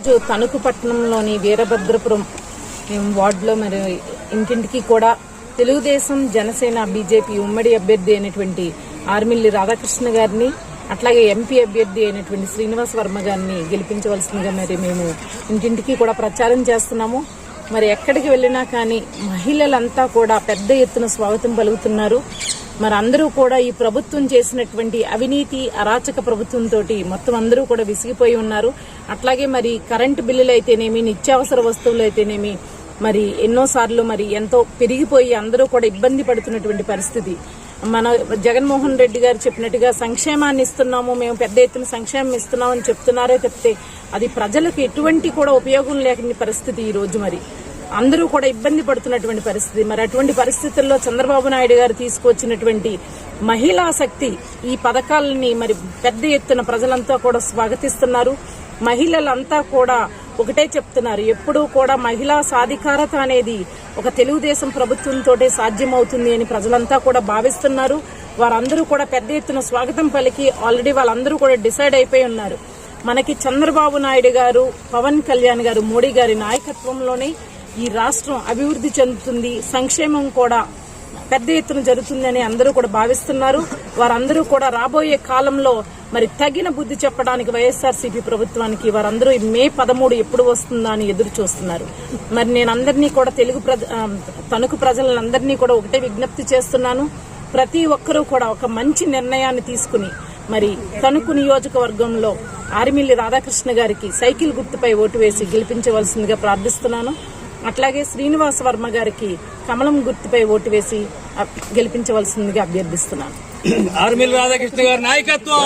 రోజు తణుకు పట్టణంలోని వీరభద్రపురం వార్డులో మరి ఇంటింటికి కూడా తెలుగుదేశం జనసేన బీజేపీ ఉమ్మడి అభ్యర్థి అయినటువంటి ఆర్మిల్లి రాధాకృష్ణ గారిని అట్లాగే ఎంపీ అభ్యర్థి అయినటువంటి శ్రీనివాస్ వర్మ గారిని గెలిపించవలసిందిగా మరి మేము ఇంటింటికి కూడా ప్రచారం చేస్తున్నాము. మరి ఎక్కడికి వెళ్ళినా కానీ మహిళలంతా కూడా పెద్ద ఎత్తున స్వాగతం పలుకుతున్నారు. మరి అందరూ కూడా ఈ ప్రభుత్వం చేసినటువంటి అవినీతి అరాచక ప్రభుత్వంతో మొత్తం అందరూ కూడా విసిగిపోయి ఉన్నారు. అట్లాగే మరి కరెంటు బిల్లులు అయితేనేమి నిత్యావసర వస్తువులు అయితేనేమి మరి ఎన్నోసార్లు మరి ఎంతో పెరిగిపోయి అందరూ కూడా ఇబ్బంది పడుతున్నటువంటి పరిస్థితి. మన జగన్మోహన్ రెడ్డి గారు చెప్పినట్టుగా సంక్షేమాన్ని ఇస్తున్నాము మేము పెద్ద ఎత్తున సంక్షేమం ఇస్తున్నామని చెప్తున్నారే చెప్తే అది ప్రజలకు ఎటువంటి కూడా ఉపయోగం లేని పరిస్థితి ఈ రోజు మరి. అందరూ కూడా ఇబ్బంది పడుతున్నటువంటి పరిస్థితి. మరి అటువంటి పరిస్థితుల్లో చంద్రబాబు నాయుడు గారు తీసుకొచ్చినటువంటి మహిళా శక్తి ఈ పథకాలని మరి పెద్ద ఎత్తున ప్రజలంతా కూడా స్వాగతిస్తున్నారు. మహిళలంతా కూడా ఒకటే చెప్తున్నారు. ఎప్పుడూ కూడా మహిళా సాధికారత అనేది ఒక తెలుగుదేశం ప్రభుత్వంతో సాధ్యమవుతుంది అని ప్రజలంతా కూడా భావిస్తున్నారు. వారందరూ కూడా పెద్ద ఎత్తున స్వాగతం పలికి ఆల్రెడీ వాళ్ళందరూ కూడా డిసైడ్ అయిపోయి ఉన్నారు. మనకి చంద్రబాబు నాయుడు గారు పవన్ కళ్యాణ్ గారు మోడీ గారి నాయకత్వంలోనే ఈ రాష్ట్రం అభివృద్ధి చెందుతుంది సంక్షేమం కూడా పెద్ద ఎత్తున జరుగుతుందని అందరూ కూడా భావిస్తున్నారు. వారందరూ కూడా రాబోయే కాలంలో మరి తగిన బుద్ధి చెప్పడానికి వైఎస్ఆర్సీపీ ప్రభుత్వానికి వారందరూ మే పదమూడు ఎప్పుడు వస్తుందా అని ఎదురు చూస్తున్నారు. మరి నేను అందరినీ కూడా తెలుగు ప్రజ తణుకు ప్రజలందరినీ కూడా ఒకటే విజ్ఞప్తి చేస్తున్నాను. ప్రతి ఒక్కరూ కూడా ఒక మంచి నిర్ణయాన్ని తీసుకుని మరి తణుకు నియోజకవర్గంలో ఆర్మిల్లి రాధాకృష్ణ గారికి సైకిల్ గుర్తుపై ఓటు వేసి గెలిపించవలసిందిగా ప్రార్థిస్తున్నాను. అట్లాగే శ్రీనివాస వర్మ గారికి కమలం గుర్తుపై ఓటు వేసి గెలిపించవలసిందిగా అభ్యర్థిస్తున్నాను. ఆర్మిల్ రాధాకృష్ణ గారి నాయకత్వం!